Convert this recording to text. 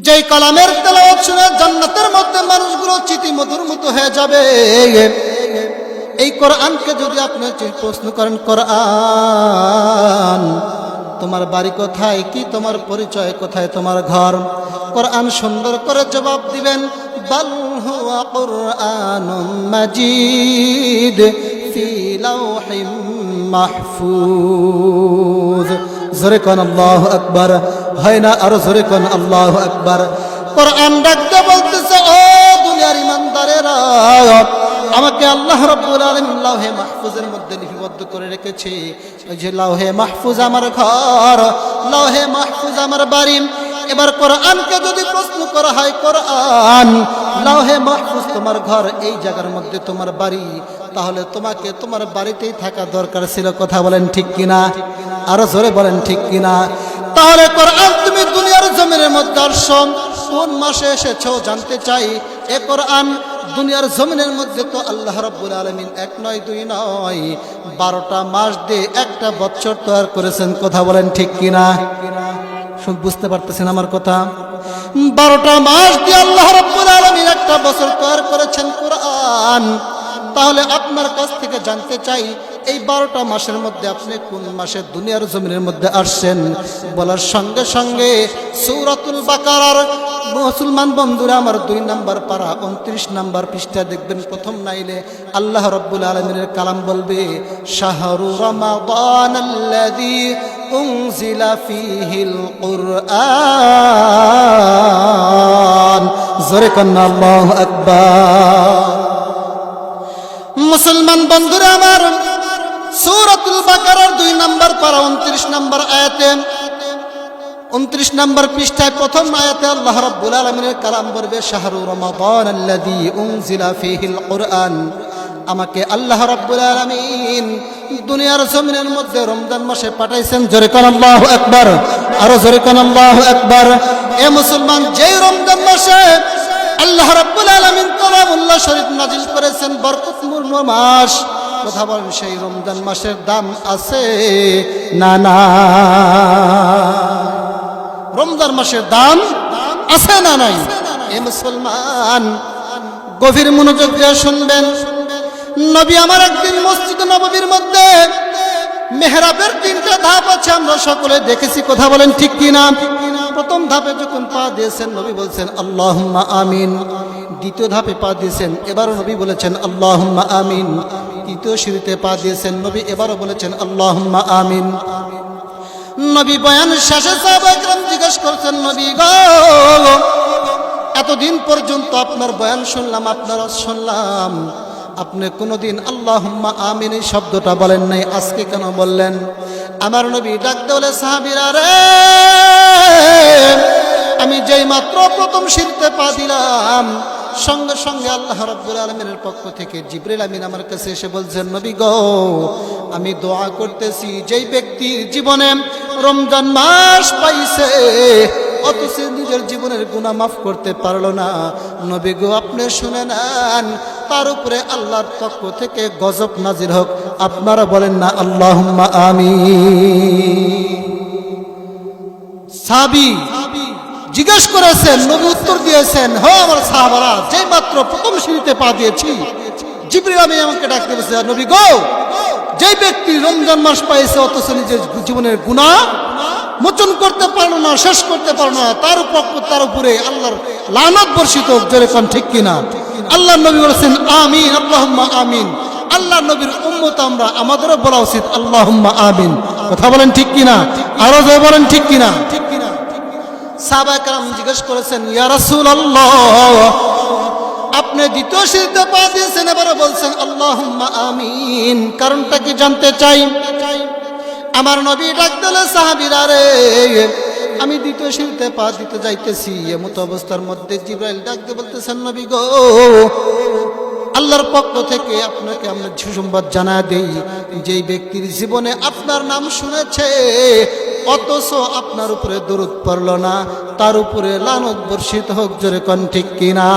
যেই কলামের তেলাওয়াত শুনে জান্নাতের মধ্যে মানুষগুলো চিতি মধুর মতো হয়ে যাবে। এই কোরআনকে যদি আপনি যে- প্রশ্ন করেন, কোরআন, তোমার বাড়ি কোথায়? কি তোমার পরিচয়? কোথায় তোমার ঘর? কোরআন সুন্দর করে জবাব দিবেন, বাল হুয়া কোরআনুম মাজিদ ফি লাউহিম মাহফুজ। জোরে কোন, আল্লাহু আকবার। হয় না আরও জোরে কন, আল্লাহু আকবার। কোরআন ডাকতে বলতেছে, ও দুনিয়ার ইমানদারেরা, আমাকে আল্লাহ রব্বুল আলামিন লাউহে মাহফুজের মধ্যে লিপিবদ্ধ করে রেখেছে। যে লাউহে মাহফুজ আমার ঘর, লাউহে মাহফুজ আমার বাড়ি। এবার কোরআনকে যদি প্রশ্ন করা হয়, কোরআন, লাউহে মাহফুজ তোমার ঘর, এই জায়গার মধ্যে তোমার বাড়ি, তাহলে তোমাকে তোমার বাড়িতেই থাকা দরকার ছিল। কথা বলেন ঠিক কিনা? আরও জোরে বলেন ঠিক কিনা? তাহলে তুমি দুনিয়ার জমিনের মধ্যে আসছো, কোন মাসে এসেছ জানতে চাই? এ কোরআন দুনিয়ার জমিনের মধ্যে তো আল্লাহ রাব্বুল আলামিন এক নয়, দুই নয়, বারোটা মাস দিয়ে একটা বছর তৈরি করেছেন, কথা বলেন ঠিক কিনা? বুঝতে পারতেছেন আমার কথা? বারোটা মাস দিয়ে আল্লাহ রাব্বুল আলামিন একটা বছর তৈরি করেছেন কোরআন। তাহলে আপনার কাছ থেকে জানতে চাই এই বারোটা মাসের মধ্যে আপনি কোন মাসে দুনিয়ার জমিনের মধ্যে আসছেন? বলার সঙ্গে সঙ্গে সৌরাতুল বাকারার মুসলমান বন্ধুরা আমার দুই নাম্বার পারা উনত্রিশ নাম্বার পৃষ্ঠা দেখবেন প্রথম নাইলে। আল্লাহ রব্বুল আলমিনের কালাম বলবে, শাহরু মুসলমান বন্ধুরা আমার সূরাতুল বাকারার দুই নাম্বার পারা উনত্রিশ নাম্বার আয়াতে, উনত্রিশ নম্বর পৃষ্ঠায় প্রথম আয়াতে আল্লাহ রাব্বুল আলামিনের কালাম বলবে শাহরু রমাদান আল্লাযী উনজিলা ফীহিল কুরআন। আমাকে আল্লাহ রাব্বুল আলামিন দুনিয়ার জমিনের মধ্যে রমজান মাসে পাঠাইছেন, জোরে কোন আল্লাহু আকবার, আরও জোরে কোন আল্লাহু আকবার। এ মুসলমান, যেই রমজান মাসে আল্লাহ রাব্বুল আলামিন কালামুল্লাহ শরীফ নাজিল করেছেন, বরকতপূর্ণ মাস। কথা বলেন সেই রমজান মাসের দাম আছে না না? রমজান মাসের দাম আছে না নাই? এ মুসলমান, গভীর মনোযোগ দিয়ে শুনবেন। নবী আমার একদিন মসজিদ নববীর মধ্যে মেহরাবের তিনটা ধাপ আছে, আমরা সকলে দেখেছি, কথা বলেন ঠিক কি কিনা? প্রথম ধাপে যখন পা দিয়েছেন, নবী বলছেন, আল্লাহুম্মা আমিন। দ্বিতীয় ধাপে পা দিয়েছেন, এবারও নবী বলেছেন, আল্লাহুম্মা আমিন। তৃতীয় সিঁড়িতে পা দিয়েছেন নবী, এবারও বলেছেন, আল্লাহুম্মা আমিন। নবী বয়ান শেষে জিজ্ঞেস করছেন, নবী গো, এতদিন পর্যন্ত আপনার বয়ান শুনলাম আপনারা শুনলাম। আপনি কোনোদিন আল্লাহুম্মা আমিন এই শব্দটা বলেন নাই, আজকে কেন বললেন? আমার নবী ডাকতে বলে, সাহাবিরা রে, আমি যেই মাত্র প্রথম সিঁড়িতে পা দিলাম সঙ্গে সঙ্গে আল্লাহ রাব্বুল আলমিনের পক্ষ থেকে জিবরিল আমিন আমার কাছে এসে বলছেন, নবী গো, আমি দোয়া করতেছি, যেই ব্যক্তির জীবনে রমজান মাস পাইছে, অথচ নিজের জীবনের গুণা মাফ করতে না। নবী গো, আপনি শুনে নেন, তার উপরে আল্লাহর পক্ষ থেকে গজব নাজির হোক। আপনারা বলেন না আল্লাহ আমি সাবি জিজ্ঞেস করেছেন, নবী উত্তর দিয়েছেন, হ, আমার সাহাবারা যে মাত্র প্রথম সিঁড়িতে পা দিয়েছি, জিবরিল আমি আমাকে ডাকতে বসে নবী গো যে ব্যক্তি রমজান মাস পাইছে, অথচ নিজের জীবনের গুণা মোচন করতে পারল না, শেষ করতে পারল না, তার উপর তার উপরে আল্লাহর লানত বর্ষিত যেরকম ঠিক কিনা? আল্লাহ নবী বলেছেন, আমিন, আল্লাহুম্মা আমিন। আল্লাহ নবীর উম্মত আমরা, আমাদেরও বলা উচিত, আল্লাহুম্মা আমিন। কথা বলেন ঠিক কিনা? আরও জয় বলেন ঠিক কিনা? ঠিক জিজ্ঞেস করেছেন, ইয়া রাসূলুল্লাহ, আপনি দ্বিতীয় সিঁড়িতে পা দিয়েছেন এবারে বলছেন, আল্লাহুম্মা আমিন। কারণটা কি জানতে চাই? আমার নবী ডাক দিলে, সাহাবীরা রে, আমি দ্বিতীয় সিঁড়িতে পা দিতে যাইতেছি। এমত অবস্থার মধ্যে জিব্রাইল ডাক দিয়ে বলতেছেন, নবী গো আল্লাহর পক্ষ থেকে আপনাকে আমরা সুসংবাদ জানা দেই যেই ব্যক্তির জীবনে আপনার নাম শুনেছে, অথচ আপনার উপরে দরুদ পড়ল না, তার উপরে লানত বর্ষিত হোক জোরে কন ঠিক কিনা।